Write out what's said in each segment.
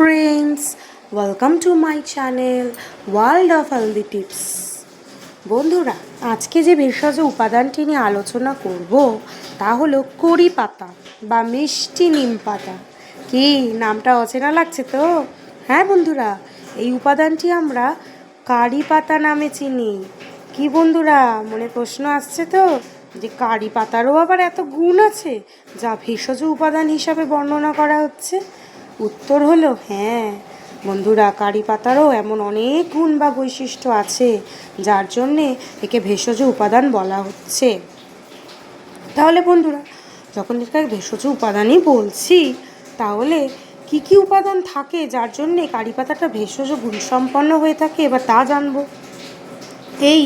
Friends welcome to my channel world of healthy tips বন্ধুরা, আজকে যে ভেষজ উপাদানটি নিয়ে আলোচনা করব, তা হলো কড়ি পাতা বা মিষ্টি নিম পাতা। কি, নামটা অচেনা লাগছে তো? হ্যাঁ বন্ধুরা, এই উপাদানটি আমরা কারি পাতা নামে চিনি। কি বন্ধুরা, মনে প্রশ্ন আসছে তো? যে কারি পাতারও আবার এত গুণ আছে যা ভেষজ উপাদান হিসাবে বর্ণনা করা হচ্ছে? উত্তর হলো হ্যাঁ। বন্ধুরা, কারি পাতারও এমন অনেক গুণ বা বৈশিষ্ট্য আছে, যার জন্যে একে ভেষজ উপাদান বলা হচ্ছে। তাহলে বন্ধুরা, যখন এটাকে ভেষজ উপাদানই বলছি, তাহলে কি কি উপাদান থাকে যার জন্যে কারি পাতাটা ভেষজ গুণসম্পন্ন হয়ে থাকে, এবার তা জানব। এই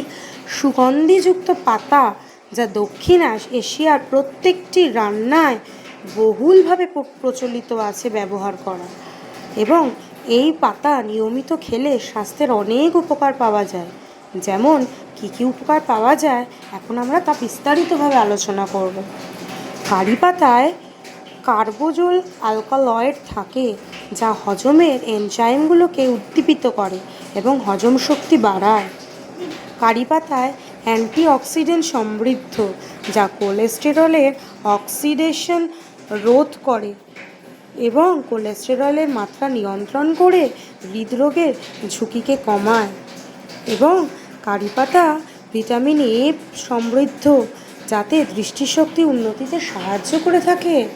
সুগন্ধিযুক্ত পাতা যা দক্ষিণ এশিয়ার প্রত্যেকটি রান্নায় বহুলভাবে প্রচলিত আছে ব্যবহার করা। এবং এই পাতা নিয়মিত খেলে স্বাস্থ্যের অনেক উপকার পাওয়া যায়। যেমন, কী কী উপকার পাওয়া যায়, এখন আমরা তা বিস্তারিতভাবে আলোচনা করব। কারি পাতায় কার্বোজোল অ্যালকালয়েড থাকে, যা হজমের এনজাইমগুলোকে উদ্দীপিত করে এবং হজম শক্তি বাড়ায়। কারি পাতায় অ্যান্টিঅক্সিডেন্ট সমৃদ্ধ, যা কোলেস্টেরলের অক্সিডেশন রোধ করে এবং কোলেস্টেরলের মাত্রা নিয়ন্ত্রণ করে হৃদরোগের ঝুঁকিকে কমায় এবং কারি পাতা ভিটামিন এ সমৃদ্ধ যাতে দৃষ্টিশক্তি উন্নতিতে সাহায্য করে থাকে।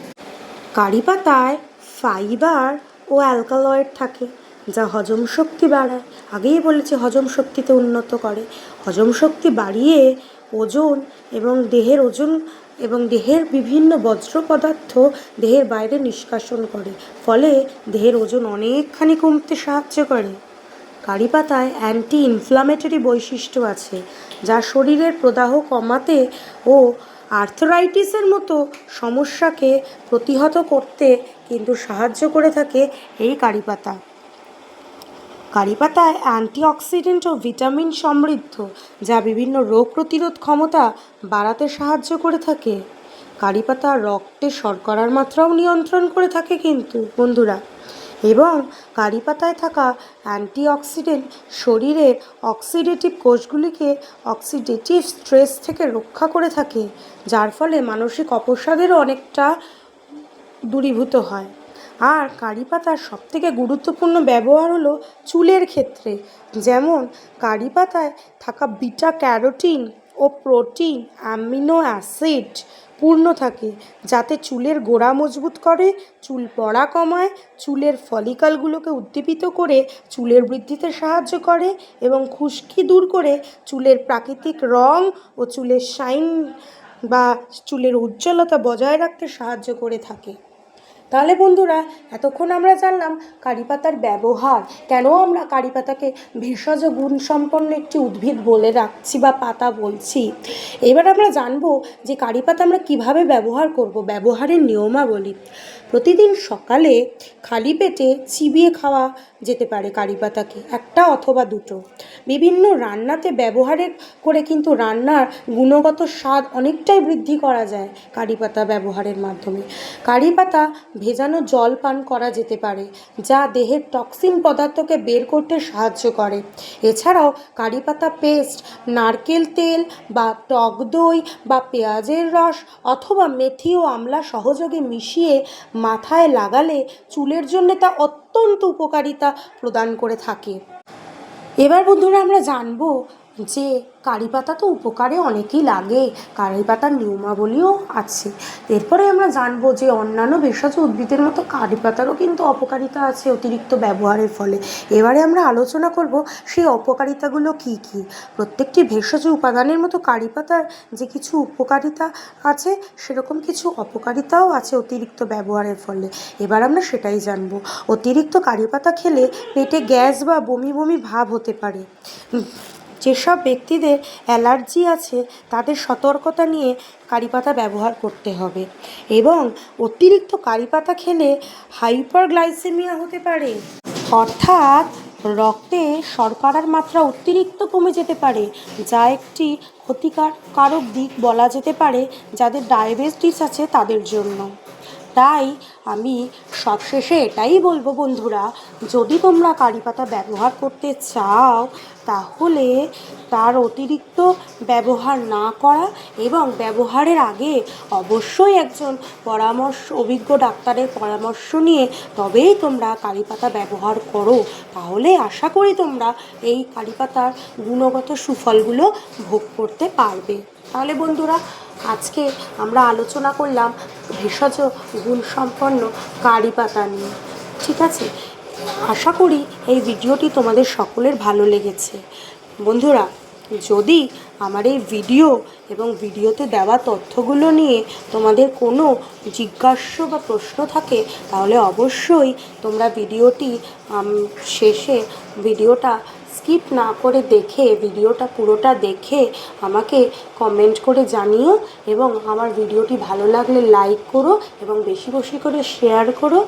কারি পাতায় ফাইবার ও অ্যালকালয়েড থাকে, যা হজম শক্তি বাড়ায়। আগেই বলেছি, হজম শক্তিতে উন্নত করে। হজম শক্তি বাড়িয়ে ওজন এবং দেহের ওজন এবং দেহের বিভিন্ন বজ্র পদার্থ দেহের বাইরে নিষ্কাশন করে। ফলে দেহের ওজন অনেকখানি কমতে সাহায্য করে। কারি পাতায় অ্যান্টি ইনফ্লামেটরি বৈশিষ্ট্য আছে, যা শরীরের প্রদাহ কমাতে ও আর্থরাইটিসের মতো সমস্যাকে প্রতিহত করতে কিন্তু সাহায্য করে থাকে এই কারি পাতা। কারি পাতায় অ্যান্টিঅক্সিডেন্ট ও ভিটামিন সমৃদ্ধ, যা বিভিন্ন রোগ প্রতিরোধ ক্ষমতা বাড়াতে সাহায্য করে থাকে। কারি পাতা রক্তে শর্করার মাত্রাও নিয়ন্ত্রণ করে থাকে কিন্তু, বন্ধুরা। এবং কারি পাতায় থাকা অ্যান্টিঅক্সিডেন্ট শরীরের অক্সিডেটিভ কোষগুলিকে অক্সিডেটিভ স্ট্রেস থেকে রক্ষা করে থাকে, যার ফলে মানসিক অপসাদেরও অনেকটা দূরীভূত হয়। আর কারি পাতার সবথেকে গুরুত্বপূর্ণ ব্যবহার হলো চুলের ক্ষেত্রে। যেমন কারি পাতায় থাকা বিটা ক্যারোটিন ও প্রোটিন, অ্যামিনো অ্যাসিড পূর্ণ থাকে, যাতে চুলের গোড়া মজবুত করে, চুল পড়া কমায়, চুলের ফলিকালগুলোকে উদ্দীপিত করে, চুলের বৃদ্ধিতে সাহায্য করে এবং খুশকি দূর করে চুলের প্রাকৃতিক রং ও চুলের শাইন বা চুলের উজ্জ্বলতা বজায় রাখতে সাহায্য করে থাকে। তাহলে বন্ধুরা, এতক্ষণ আমরা জানলাম কারি পাতার ব্যবহার। কেন আমরা কারি পাতাকে ভেষজ গুণ সম্পন্ন একটি উদ্ভিদ বলে রাখছি বা পাতা বলছি? এবার আমরা জানব যে কারি পাতা আমরা কীভাবে ব্যবহার করব, ব্যবহারের নিয়মাবলী। প্রতিদিন সকালে খালি পেটে চিবিয়ে খাওয়া যেতে পারে কারি পাতাকে, একটা অথবা দুটো। বিভিন্ন রান্নাতে ব্যবহারের করে কিন্তু রান্নার গুণগত স্বাদ অনেকটাই বৃদ্ধি করা যায় কারি পাতা ব্যবহারের মাধ্যমে। কারি পাতা ভেজানো জল পান করা যেতে পারে, যা দেহের টক্সিন পদার্থকে বের করতে সাহায্য করে। এছাড়াও কারি পাতা পেস্ট, নারকেল তেল বা টক দই বা পেঁয়াজের রস অথবা মেথি ও আমলা সহযোগে মিশিয়ে মাথায় লাগালে চুলের জন্য তা অত্যন্ত উপকারিতা প্রদান করে থাকে। এবার বন্ধুরা আমরা জানব যে কারি পাতা তো উপকারে অনেকই লাগে। কারি পাতার নিয়মাবলীও আছে। এরপরে আমরা জানব যে অন্যান্য ভেষজ উদ্ভিদের মতো কারি পাতারও কিন্তু অপকারিতা আছে অতিরিক্ত ব্যবহারের ফলে। এবারে আমরা আলোচনা করব সেই অপকারিতাগুলো কি কি? প্রত্যেকটি ভেষজ উপাদানের মতো কারি পাতার যে কিছু উপকারিতা আছে, সেরকম কিছু অপকারিতাও আছে অতিরিক্ত ব্যবহারের ফলে। এবার আমরা সেটাই জানব। অতিরিক্ত কারি পাতা খেলে পেটে গ্যাস বা বমি বমি ভাব হতে পারে। যেসব ব্যক্তিদের অ্যালার্জি আছে, তাদের সতর্কতা নিয়ে কারি পাতা ব্যবহার করতে হবে। এবং অতিরিক্ত কারি পাতা খেলে হাইপারগ্লাইসেমিয়া হতে পারে। অর্থাৎ রক্তে শর্করার মাত্রা অতিরিক্ত কমে যেতে পারে, যা একটি ক্ষতিকার কারক দিক বলা যেতে পারে, যাদের ডায়াবেটিস আছে তাদের জন্য। তাই আমি সবশেষে এটাই বলব বন্ধুরা, যদি তোমরা কারি পাতা ব্যবহার করতে চাও, তাহলে তার অতিরিক্ত ব্যবহার না করা এবং ব্যবহারের আগে অবশ্যই একজন পরামর্শ, অভিজ্ঞ ডাক্তারের পরামর্শ নিয়ে তবেই তোমরা কারি পাতা ব্যবহার করো। তাহলে আশা করি তোমরা এই কারি পাতার গুণগত সুফলগুলো ভোগ করতে পারবে। তাহলে বন্ধুরা আজকে আমরা আলোচনা করলাম ভেষজ গুণসম্পন্ন কারি পাতা নিয়ে। ঠিক আছে? আশা করি এই ভিডিওটি তোমাদের সকলের ভালো লেগেছে। বন্ধুরা, যদি আমার এই ভিডিও এবং ভিডিওতে দেওয়া তথ্যগুলো নিয়ে তোমাদের কোনো জিজ্ঞাস্য বা প্রশ্ন থাকে, তাহলে অবশ্যই তোমরা ভিডিওটি শেষে ভিডিওটা স্কিপ না করে দেখে, ভিডিওটা পুরোটা দেখে আমাকে কমেন্ট করে জানিও এবং আমার ভিডিওটি ভালো লাগলে লাইক করো এবং বেশি বেশি করে শেয়ার করো।